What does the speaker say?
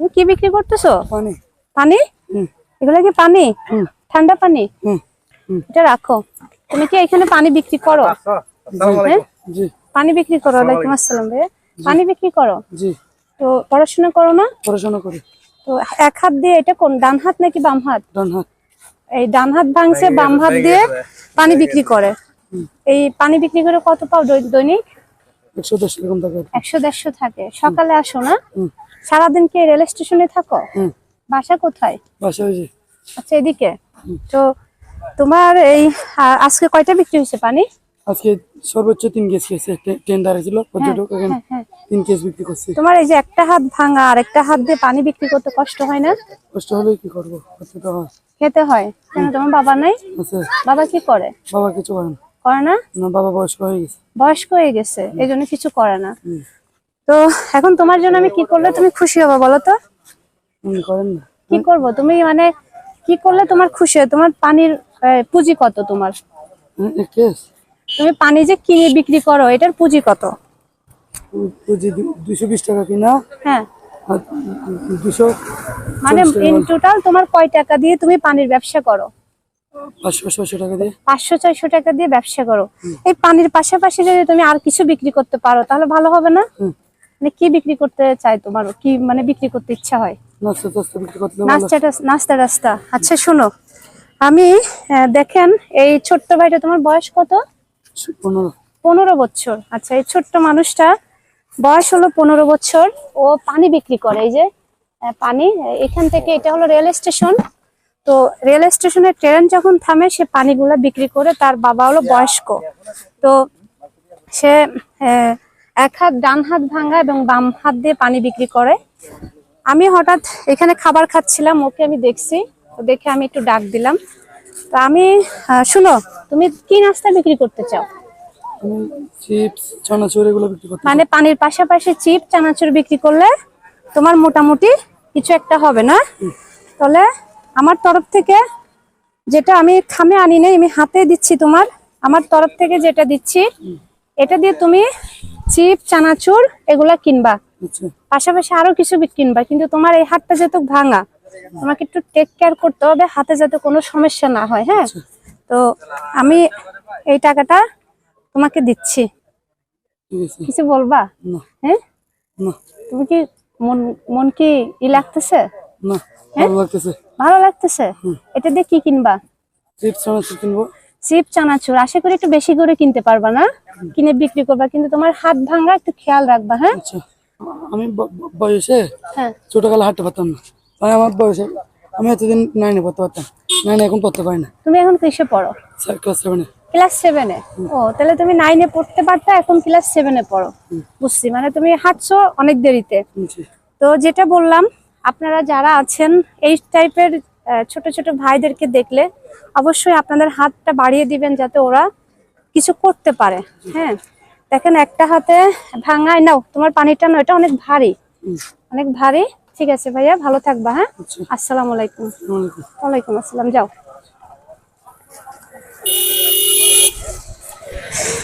তুমি কি বিক্রি করতেছো? পানি। পানি? এগুলো কি পানি? হুম। ঠান্ডা পানি? এটা রাখো। তুমি কি এখানে পানি বিক্রি করো? হ্যাঁ? পানি বিক্রি করো ওয়ালাইকুম আসসালাম ভাইয়া। পানি বিক্রি করো? জি। তো পড়াশোনা করো না? পড়াশোনা করি। তো এক হাত দিয়ে এটা কোন ডান হাত নাকি বাম হাত? ডান হাত। এই ডান হাত ভাঙছে বাম হাত দিয়ে পানি বিক্রি করে। এই পানি বিক্রি করে কত পাও দৈনিক? এরকম থাকে সকালে আসো না? সারাদিন কি রেল স্টেশনে থাকো? বাসা কোথায়? বাসা আচ্ছা এদিকে। তো তোমার এই আজকে কয়টা বিক্রি হয়েছে পানি? আজকে সর্বোচ্চ তিন কেস গেছে টেন্ডার ছিল পর্যটক এখানে হ্যাঁ হ্যাঁ। তিন কেস বিক্রি করছে। তোমার এই যে একটা হাত ভাঙা আর একটা হাত দিয়ে পানি বিক্রি করতে কষ্ট হয় না? কষ্ট হলে কি করব? হয়। খেতে হয়। কেন? তোমার বাবা নাই? বাবা কি করে? বাবা কিছু করে না। করে না? না বাবা বয়স্ক হয়ে গেছে। বয়স্ক হয়ে গেছে এই জন্য কিছু করে না। তো এখন তোমার জন্য আমি কি করলে তুমি খুশি হবে বলো তো? কি করব? তুমি মানে কি করলে তোমার খুশি হয়? তোমার পানির পুঁজি কত তোমার? তুমি পানি যে কিনে বিক্রি করো এটার পুঁজি কত? পুঁজি দুশো বিশ টাকা কিনা। হ্যাঁ। দুশো মানে ইন টোটাল তোমার কয় টাকা দিয়ে তুমি পানির ব্যবসা করো? টাকা দিয়ে? পাঁচশো ছয়শো টাকা দিয়ে ব্যবসা করো। এই পানির পাশাপাশি যদি তুমি আর কিছু বিক্রি করতে পারো তাহলে ভালো হবে না? মানে কি বিক্রি করতে চাই তোমার? কি মানে বিক্রি করতে ইচ্ছা হয়? নাস্তা টাস্তা আচ্ছা শোনো। আমি দেখেন এই ছোট্ট ভাইটা তোমার বয়স কত? পনেরো। বছর। আচ্ছা এই ছোট্ট মানুষটা বয়স হলো পনেরো বছর। ও পানি বিক্রি করে এই যে পানি এখান থেকে এটা হলো রেল স্টেশন। তো রেল স্টেশনে ট্রেন যখন থামে সে পানিগুলা বিক্রি করে তার বাবা হলো বয়স্ক। তো সে এক হাত ডান হাত ভাঙা এবং বাম হাত দিয়ে পানি বিক্রি করে। আমি হঠাৎ এখানে খাবার খাচ্ছিলাম ওকে আমি দেখছি তো দেখে আমি একটু ডাক দিলাম। তো আমি শুনো তুমি কি নাস্তা বিক্রি করতে চাও? চিপস চানাচুর এগুলো বিক্রি করতে মানে পানির পাশাপাশি চিপ চানাচুর বিক্রি করলে তোমার মোটামুটি কিছু একটা হবে না? তাহলে আমার তরফ থেকে যেটা আমি খামে আনি নাই আমি হাতে দিচ্ছি তোমার। আমার তরফ থেকে যেটা দিচ্ছি এটা দিয়ে তুমি চিপ চানাচুর এগুলা কিনবা। আচ্ছা। পাশাপাশি আরও কিছু কিনবা কিন্তু তোমার এই হাতটা যেহেতু ভাঙা তোমাকে একটু টেক কেয়ার করতে হবে হাতে যাতে কোনো সমস্যা না হয় হ্যাঁ? তো আমি এই টাকাটা তোমাকে দিচ্ছি। কিছু বলবা? হ্যাঁ? তুমি কি মন মন কি ই লাগতেছে? না হ্যাঁ? ভালো লাগতেছে? এটা দিয়ে কি কিনবা? চিপস চানাচুর কিনবো। চিপ চানাচুর। আশা করি একটু বেশি করে কিনতে পারবা না? কিনে বিক্রি করবা কিন্তু তোমার হাত ভাঙা একটু খেয়াল রাখবা হ্যাঁ? আচ্ছা। আমি বয়সে হ্যাঁ। ছোটকালে হাঁটতে পারতাম না। তাই আমার বয়সে আমি এতদিন নাইনে পড়তে পারতাম। নাইনে এখন পড়তে পারি না। তুমি এখন কিসে পড়ো? ক্লাস সেভেনে ক্লাস সেভেনে ও তাহলে তুমি নাইনে পড়তে পারতা এখন ক্লাস সেভেনে পড়ো। বুঝছি। মানে তুমি হাঁটছো অনেক দেরিতে। তো যেটা বললাম আপনারা যারা আছেন এই টাইপের ছোট ছোট ভাইদেরকে দেখলে অবশ্যই আপনাদের হাতটা বাড়িয়ে দিবেন যাতে ওরা কিছু করতে পারে। হ্যাঁ দেখেন একটা হাতে ভাঙায় নাও তোমার পানিটা নয় এটা অনেক ভারী। অনেক ভারী। ঠিক আছে ভাইয়া ভালো থাকবা হ্যাঁ? আচ্ছা। আসসালামু আলাইকুম। আসসালামু আলাইকুম। ওয়ালাইকুম আসসালাম যাও।